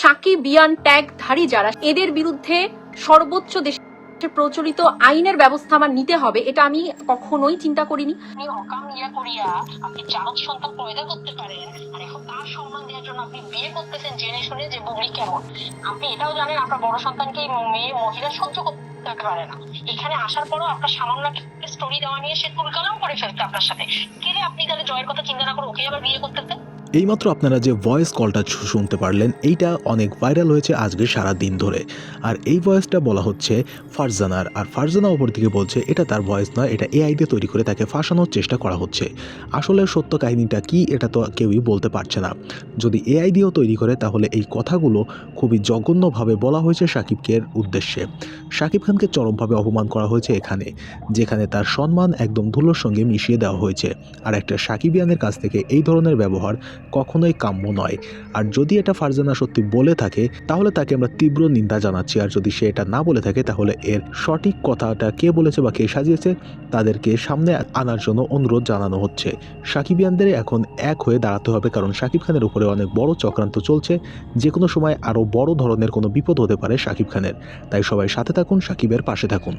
সাকিবিয়ান ট্যাগধারী যারা, এদের বিরুদ্ধে সর্বোচ্চ দেশে প্রচলিত আইনের ব্যবস্থা আমার নিতে হবে, এটা আমি কখনোই চিন্তা করিনি। সন্তান করতে পারেন তার সম্মান দেওয়ার জন্য আপনি বিয়ে করতেছেন জেনে শুনে যে কেমন। আপনি এটাও জানেন আপনার বড় সন্তানকে মেয়ে, মহিলা করতে পারে না। এখানে আসার পরও আপনার সামান্য স্টোরি দেওয়া নিয়ে সে তুলকালাম করে ফেলতে আপনার সাথে। কেড়ে আপনি তাহলে জয়ের কথা চিন্তা না করে ওকে আবার বিয়ে করতেছেন? এইমাত্র আপনারা যে ভয়েস কলটা শুনতে পারলেন, এইটা অনেক ভাইরাল হয়েছে আজকে সারা দিন ধরে। আর এই ভয়েসটা বলা হচ্ছে ফারজানার। আর ফারজানা ওপর দিকে বলছে, এটা তার ভয়েস নয়, এটা এআই দিয়ে তৈরি করে তাকে ফাঁসানোর চেষ্টা করা হচ্ছে। আসলে সত্য কাহিনীটা কি, এটা তো কেউই বলতে পারছে না। যদি এআই দিয়েও তৈরি করে, তাহলে এই কথাগুলো খুবই জঘন্যভাবে বলা হয়েছে সাকিবকে উদ্দেশ্যে। সাকিব খানকে চরমভাবে অপমান করা হয়েছে এখানে, যেখানে তার সম্মান একদম ধুলোর সঙ্গে মিশিয়ে দেওয়া হয়েছে। আর একটা সাকিবিয়ানের কাছ থেকে এই ধরনের ব্যবহার কখনোই কাম্য নয়। আর যদি এটা ফারজানা সত্যি বলে থাকে, তাহলে তাকে আমরা তীব্র নিন্দা জানাচ্ছি। আর যদি সে এটা না বলে থাকে, তাহলে এর সঠিক কথাটা কে বলেছে বা কে সাজিয়েছে, তাদেরকে সামনে আনার জন্য অনুরোধ জানানো হচ্ছে। সাকিবিয়ানদের এখন এক হয়ে দাঁড়াতে হবে, কারণ সাকিব খানের উপরে অনেক বড় চক্রান্ত চলছে। যে কোনো সময় আরও বড় ধরনের কোনো বিপদ হতে পারে সাকিব খানের। তাই সবাই সাথে থাকুন, সাকিবের পাশে থাকুন।